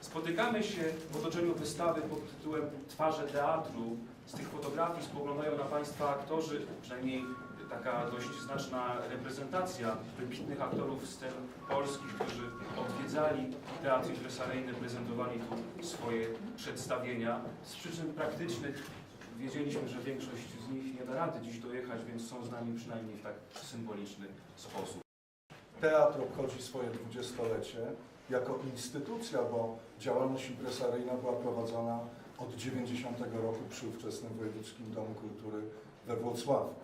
Spotykamy się w otoczeniu wystawy pod tytułem Twarze teatru. Z tych fotografii spoglądają na Państwa aktorzy, przynajmniej taka dość znaczna reprezentacja wybitnych aktorów scen polskich, którzy odwiedzali teatr impresaryjny, prezentowali tu swoje przedstawienia. Z przyczyn praktycznych wiedzieliśmy, że większość z nich nie da rady dziś dojechać, więc są z nami przynajmniej w tak symboliczny sposób. Teatr obchodzi swoje dwudziestolecie jako instytucja, bo działalność impresaryjna była prowadzona od 90 roku przy ówczesnym Wojewódzkim Domu Kultury we Wrocławiu.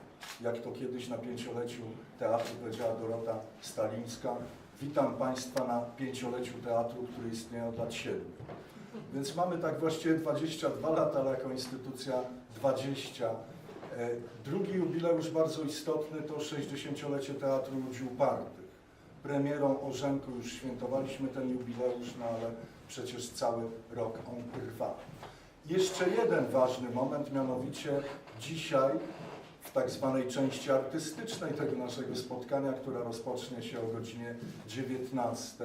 Jak to kiedyś na pięcioleciu teatru powiedziała Dorota Stalińska, witam Państwa na pięcioleciu teatru, który istnieje od lat 7. Więc mamy tak właściwie 22 lata, ale jako instytucja 20. E, Drugi jubileusz bardzo istotny to 60-lecie Teatru Ludzi Upartych. Premierą Orzenku już świętowaliśmy ten jubileusz, no ale przecież cały rok on trwa. Jeszcze jeden ważny moment, mianowicie dzisiaj w tak zwanej części artystycznej tego naszego spotkania, która rozpocznie się o godzinie 19.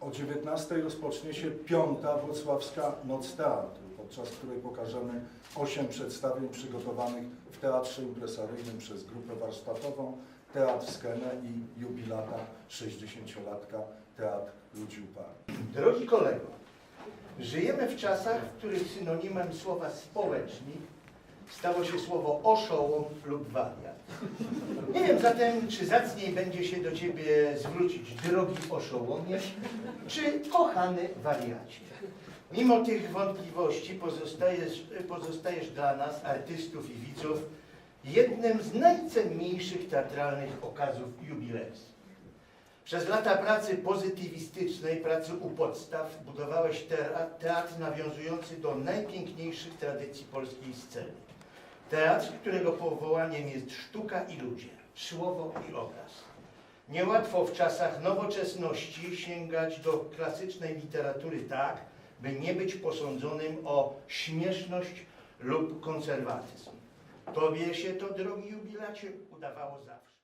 O 19 rozpocznie się piąta Wrocławska Noc Teatru, podczas której pokażemy osiem przedstawień przygotowanych w Teatrze Impresaryjnym przez grupę warsztatową, Teatr Skenę i jubilata 60-latka Teatr Ludzi. Drogi kolego, żyjemy w czasach, w których synonimem słowa społecznik stało się słowo oszołom lub wariat. Nie wiem zatem, czy zacniej będzie się do Ciebie zwrócić drogi oszołomie, czy kochany wariacie. Mimo tych wątpliwości pozostajesz, pozostajesz dla nas, artystów i widzów, jednym z najcenniejszych teatralnych okazów jubileusu. Przez lata pracy pozytywistycznej, pracy u podstaw, budowałeś teatr nawiązujący do najpiękniejszych tradycji polskiej sceny. Teatr, którego powołaniem jest sztuka i ludzie, słowo i obraz. Niełatwo w czasach nowoczesności sięgać do klasycznej literatury tak, by nie być posądzonym o śmieszność lub konserwatyzm. Tobie się to, drogi jubilacie, udawało zawsze.